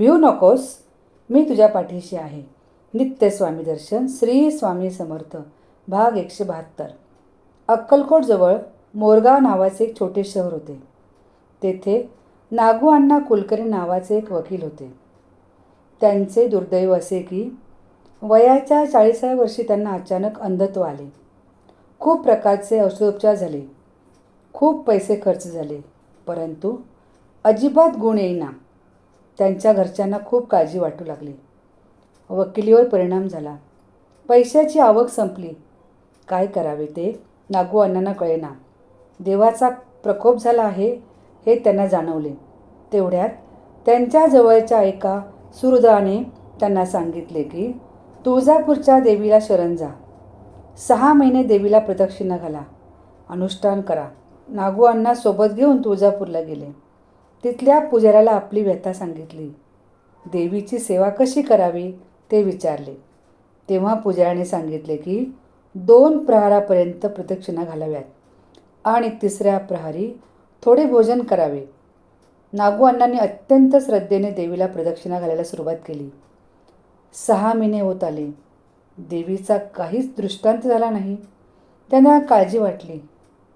भिऊ नकोस मी तुझ्या पाठीशी आहे. नित्य स्वामी दर्शन श्री स्वामी समर्थ भाग एकशे बहात्तर. अक्कलकोटजवळ मोरगाव नावाचे एक छोटे शहर होते. तेथे नागू अण्णा कुलकर्णी नावाचे एक वकील होते. त्यांचे दुर्दैव असे की वयाच्या चाळीसाव्या वर्षी त्यांना अचानक अंधत्व आले. खूप प्रकारचे औषधोपचार झाले. खूप पैसे खर्च झाले. परंतु अजिबात गुण येईना. त्यांच्या घरच्यांना खूप काळजी वाटू लागली. वकिलीवर परिणाम झाला. पैशाची आवक संपली. काय करावे ते? नागू अण्णांना कळेना. देवाचा प्रकोप झाला आहे हे त्यांना जाणवले. तेवढ्यात त्यांच्या जवळच्या एका सुहृदाने त्यांना सांगितले की तुळजापूरच्या देवीला शरण जा. सहा महिने देवीला प्रदक्षिणा घाला. अनुष्ठान करा. नागू अण्णा सोबत घेऊन तुळजापूरला गेले. तिथल्या पुजाऱ्याला आपली व्यथा सांगितली. देवीची सेवा कशी करावी? ते विचारले. तेव्हा पुजाऱ्याने सांगितले की दोन प्रहारापर्यंत प्रदक्षिणा घालाव्यात आणि तिसऱ्या प्रहारी थोडे भोजन करावे. नागू अण्णांनी अत्यंत श्रद्धेने देवीला प्रदक्षिणा घालायला सुरुवात केली. सहा महिने होत आले. देवीचा काहीच दृष्टांत झाला नाही. त्यांना काळजी वाटली.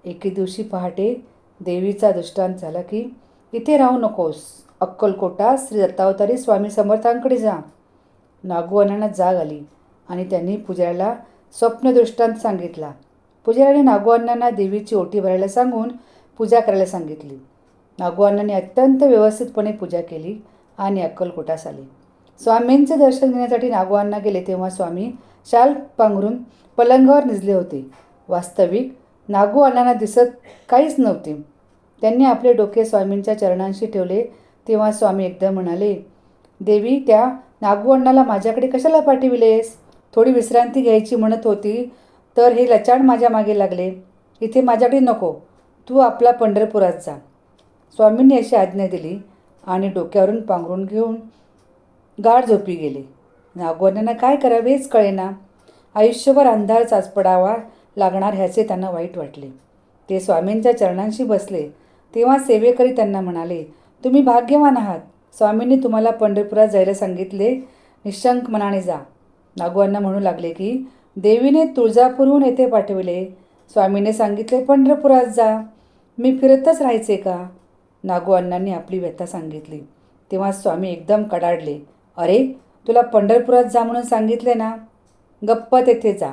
एके दिवशी पहाटे देवीचा दृष्टांत झाला की इथे राहू नकोस. अक्कलकोटा श्री दत्तावतारी स्वामी समर्थांकडे जा. नागू जाग आली आणि त्यांनी पुजाऱ्याला स्वप्नदृष्टांत सांगितला. पुजाऱ्याने नागू देवीची ओटी भरायला सांगून पूजा करायला सांगितली. नागुअण्णांनी अत्यंत व्यवस्थितपणे पूजा केली आणि अक्कलकोटास आले. स्वामींचे दर्शन घेण्यासाठी नागू गेले तेव्हा स्वामी शाल पांघरून पलंगावर निजले होते. वास्तविक नागू अण्णांना दिसत काहीच नव्हते. त्यांनी आपले डोके स्वामींच्या चरणांशी ठेवले. तेव्हा स्वामी एकदम म्हणाले देवी त्या नागू अण्णाला माझ्याकडे कशाला पाठविलेस? थोडी विश्रांती घ्यायची म्हणत होती तर हे लचाड माझ्या मागे लागले. इथे माझ्याकडे नको तू आपला पंढरपुरात जा. स्वामींनी अशी आज्ञा दिली आणि डोक्यावरून पांघरून घेऊन गाढ झोपी गेले. नागवण्यांना काय करावे हेच कळेना. आयुष्यभर अंधार चाचपडावा लागणार ह्याचे त्यांना वाईट वाटले. ते स्वामींच्या चरणांशी बसले. तेव्हा सेवेकरी त्यांना म्हणाले तुम्ही भाग्यवान आहात. स्वामींनी तुम्हाला पंढरपुरात जायला सांगितले. निशंक मनाने जा. नागवांना म्हणू लागले की देवीने तुळजापूरहून येथे पाठविले. स्वामीने सांगितले पंढरपुरात जा. मी फिरतच राहायचे का? नागोअण्णांनी आपली व्यथा सांगितली. तेव्हा स्वामी एकदम कडाडले अरे तुला पंढरपुरात जा म्हणून सांगितले ना. गप्प तेथे जा.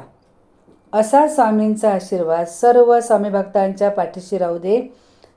असा स्वामींचा आशीर्वाद सर्व स्वामी भक्तांच्या पाठीशी राहू दे.